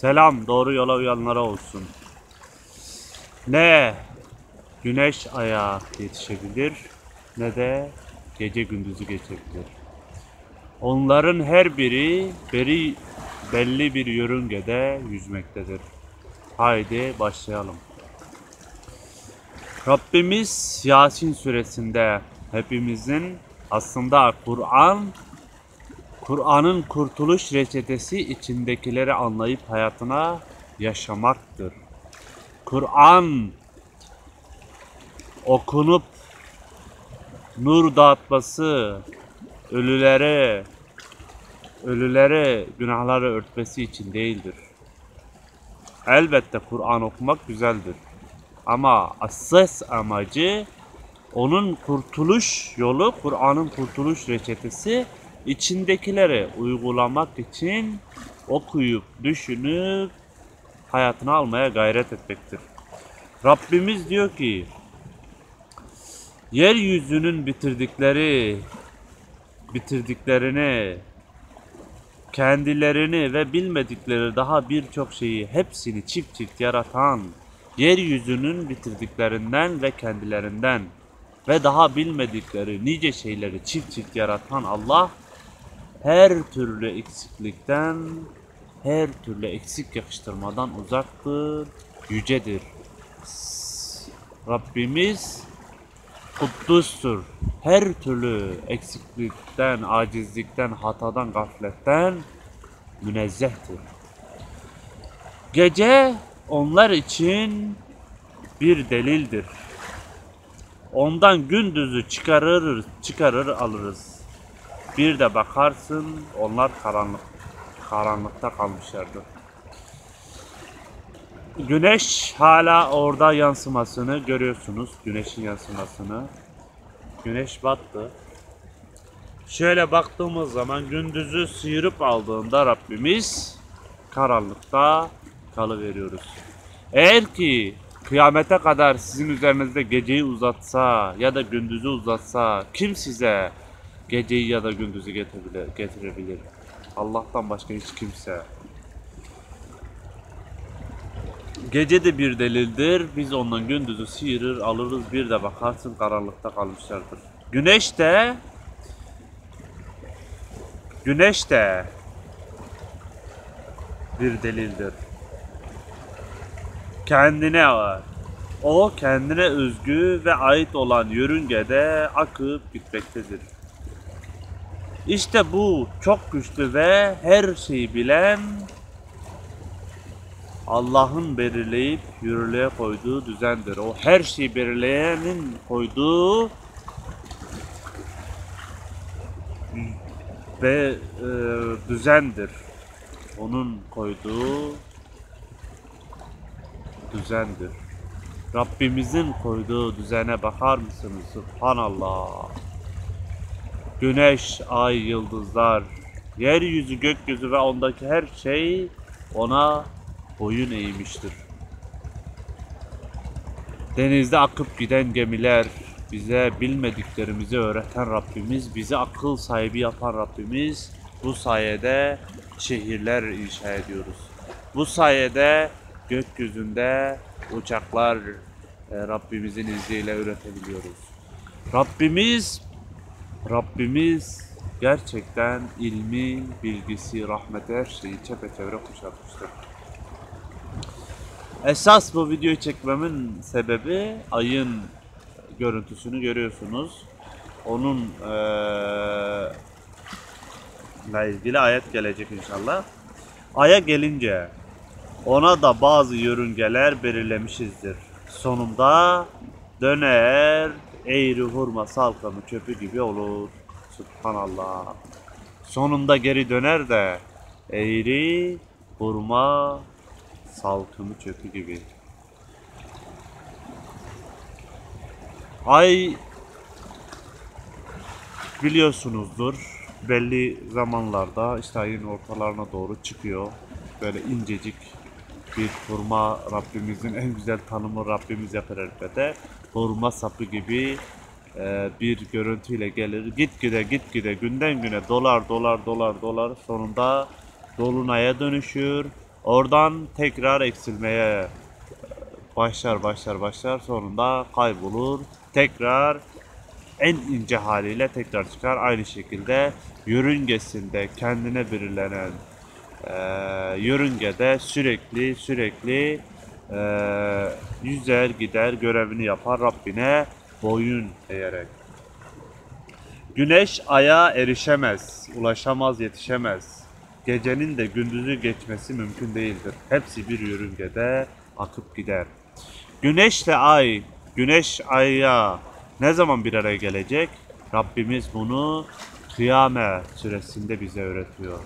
Selam doğru yola uyanlara olsun. Ne güneş aya yetişebilir ne de gece gündüzü geçebilir. Onların her biri beri belli bir yörüngede yüzmektedir. Haydi başlayalım. Rabbimiz Yasin suresinde hepimizin aslında Kur'an Kur'an'ın kurtuluş reçetesi içindekileri anlayıp hayatına yaşamaktır. Kur'an okunup nur dağıtması, ölülere ölülere günahları örtmesi için değildir. Elbette Kur'an okumak güzeldir. Ama asas amacı onun kurtuluş yolu, Kur'an'ın kurtuluş reçetesi içindekileri uygulamak için okuyup, düşünüp hayatına almaya gayret etmektir. Rabbimiz diyor ki yeryüzünün bitirdikleri bitirdiklerini kendilerini ve bilmedikleri daha birçok şeyi hepsini çift çift yaratan yeryüzünün bitirdiklerinden ve kendilerinden ve daha bilmedikleri nice şeyleri çift çift yaratan Allah her türlü eksiklikten, her türlü eksik yakıştırmadan uzaktır, yücedir. Rabbimiz kuddustur. Her türlü eksiklikten, acizlikten, hatadan, gafletten münezzehtir. Gece onlar için bir delildir. Ondan gündüzü çıkarır, çıkarır alırız. Bir de bakarsın onlar karanlık karanlıkta kalmışlardır. Güneş hala orada yansımasını görüyorsunuz. Güneşin yansımasını. Güneş battı. Şöyle baktığımız zaman gündüzü sıyırıp aldığında Rabbimiz karanlıkta kalıveriyoruz. Eğer ki kıyamete kadar sizin üzerinizde geceyi uzatsa ya da gündüzü uzatsa kim size geceyi ya da gündüzü getirebilir? getirebilir? Allah'tan başka hiç kimse. Gece de bir delildir. Biz ondan gündüzü sıyırır alırız bir de bakarsın karanlıkta kalmışlardır. Güneş de Güneş de bir delildir. Kendine o kendine özgü ve ait olan yörüngede akıp gitmektedir. İşte bu çok güçlü ve her şeyi bilen Allah'ın belirleyip yürürlüğe koyduğu düzendir. O her şeyi belirleyenin koyduğu ve e, düzendir. Onun koyduğu düzendir. Rabbimizin koyduğu düzene bakar mısınız? Subhanallah. Güneş, ay, yıldızlar, yeryüzü, gökyüzü ve ondaki her şey ona boyun eğmiştir. Denizde akıp giden gemiler, bize bilmediklerimizi öğreten Rabbimiz, bizi akıl sahibi yapan Rabbimiz, bu sayede şehirler inşa ediyoruz. Bu sayede gökyüzünde uçaklar e, Rabbimizin izniyle üretebiliyoruz. Rabbimiz Rabbimiz gerçekten ilmi, bilgisi, rahmeti her şeyi çepeçevre kuşatmıştır. Esas bu videoyu çekmemin sebebi ayın görüntüsünü görüyorsunuz. Onun ile ilgili ayet gelecek inşallah. Aya gelince ona da bazı yörüngeler belirlemişizdir. Sonunda döner eğri hurma salkamı çöpü gibi olur. Subhanallah. Sonunda geri döner de eğri hurma salkımı çöpü gibi. Ay biliyorsunuzdur belli zamanlarda işte ayın ortalarına doğru çıkıyor. Böyle incecik bir hurma Rabbimizin en güzel tanımı Rabbimiz yapar elbette. Hurma sapı gibi e, bir görüntüyle gelir. Gitgide gitgide günden güne dolar dolar dolar dolar sonunda dolunaya dönüşür. Oradan tekrar eksilmeye başlar başlar başlar sonunda kaybolur. Tekrar en ince haliyle tekrar çıkar. Aynı şekilde yörüngesinde kendine belirlenen e, yörüngede sürekli sürekli e, yüzer gider görevini yapar Rabbine boyun eğerek. Güneş aya erişemez, ulaşamaz, yetişemez. Gecenin de gündüzü geçmesi mümkün değildir. Hepsi bir yörüngede akıp gider. Güneşle ay, güneş aya ne zaman bir araya gelecek? Rabbimiz bunu kıyamet süresinde bize öğretiyor.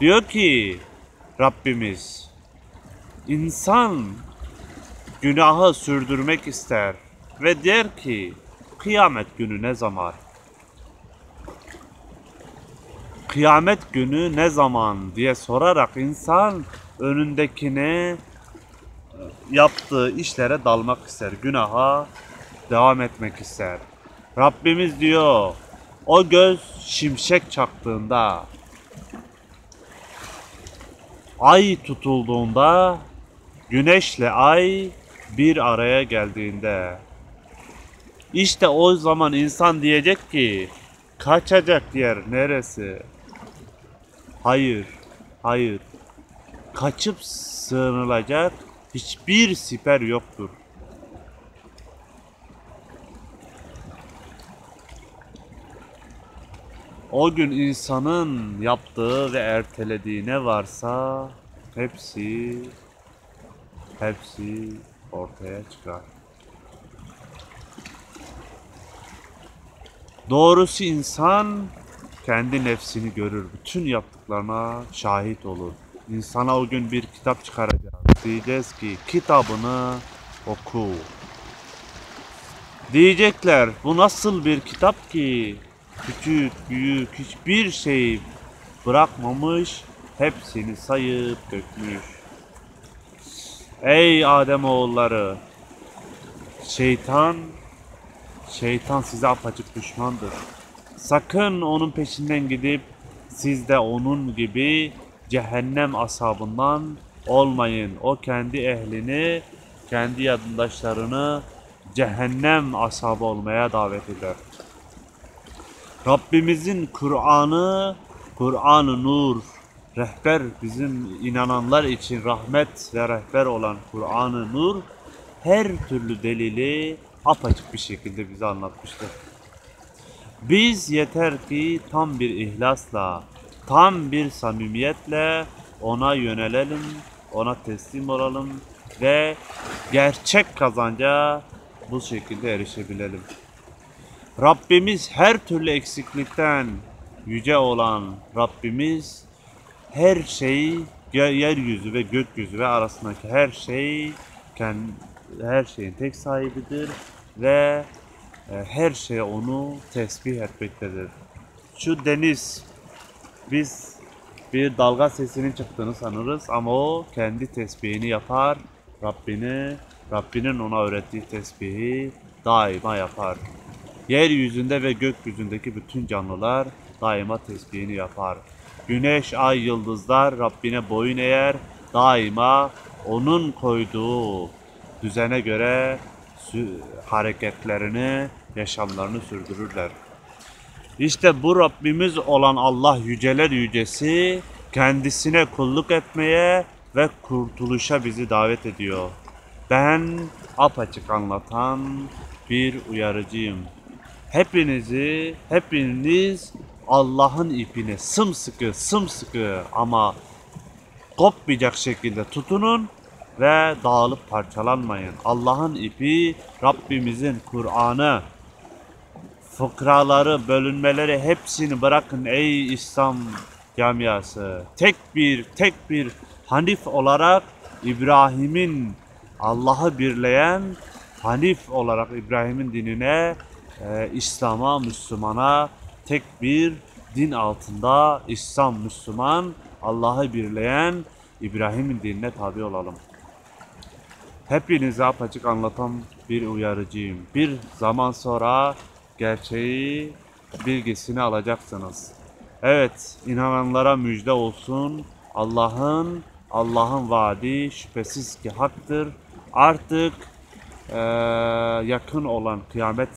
Diyor ki Rabbimiz insan günahı sürdürmek ister ve der ki kıyamet günü ne zaman? Kıyamet günü ne zaman diye sorarak insan önündekine yaptığı işlere dalmak ister. Günaha devam etmek ister. Rabbimiz diyor o göz şimşek çaktığında ay tutulduğunda güneşle ay bir araya geldiğinde işte o zaman insan diyecek ki kaçacak yer neresi? Hayır, hayır. Kaçıp sığınılacak hiçbir siper yoktur. O gün insanın yaptığı ve ertelediği ne varsa hepsi hepsi ortaya çıkar. Doğrusu insan kendi nefsini görür. Bütün yaptıklarına şahit olur. İnsana o gün bir kitap çıkaracağız. Diyeceğiz ki kitabını oku. Diyecekler bu nasıl bir kitap ki küçük büyük hiçbir şey bırakmamış hepsini sayıp dökmüş. Ey Adem oğulları şeytan şeytan size apaçık düşmandır. Sakın onun peşinden gidip siz de onun gibi cehennem asabından olmayın. O kendi ehlini, kendi yandaşlarını cehennem asabı olmaya davet eder. Rabbimizin Kur'an'ı, Kur'an-ı Nur, rehber bizim inananlar için rahmet ve rehber olan Kur'an-ı Nur her türlü delili apaçık bir şekilde bize anlatmıştır. Biz yeter ki tam bir ihlasla, tam bir samimiyetle ona yönelelim, ona teslim olalım ve gerçek kazanca bu şekilde erişebilelim. Rabbimiz her türlü eksiklikten yüce olan Rabbimiz her şeyi yeryüzü ve gökyüzü ve arasındaki her şey her şeyin tek sahibidir ve e, her şey onu tesbih etmektedir. Şu deniz biz bir dalga sesinin çıktığını sanırız ama o kendi tesbihini yapar. Rabbini, Rabbinin ona öğrettiği tesbihi daima yapar. Yeryüzünde ve gökyüzündeki bütün canlılar daima tesbihini yapar. Güneş, ay, yıldızlar Rabbine boyun eğer, daima onun koyduğu düzene göre hareketlerini, yaşamlarını sürdürürler. İşte bu Rabbimiz olan Allah yüceler yücesi kendisine kulluk etmeye ve kurtuluşa bizi davet ediyor. Ben apaçık anlatan bir uyarıcıyım. Hepinizi, hepiniz Allah'ın ipine sımsıkı, sımsıkı ama kopmayacak şekilde tutunun ve dağılıp parçalanmayın. Allah'ın ipi Rabbimizin Kur'an'ı fıkraları, bölünmeleri hepsini bırakın ey İslam camiası. Tek bir, tek bir Hanif olarak İbrahim'in Allah'ı birleyen Hanif olarak İbrahim'in dinine, e, İslam'a, Müslümana tek bir din altında İslam, Müslüman, Allah'ı birleyen İbrahim'in dinine tabi olalım. Hepinize apaçık anlatan bir uyarıcıyım. Bir zaman sonra gerçeği bilgisini alacaksınız. Evet, inananlara müjde olsun. Allah'ın Allah'ın vaadi şüphesiz ki haktır. Artık eee, yakın olan kıyamet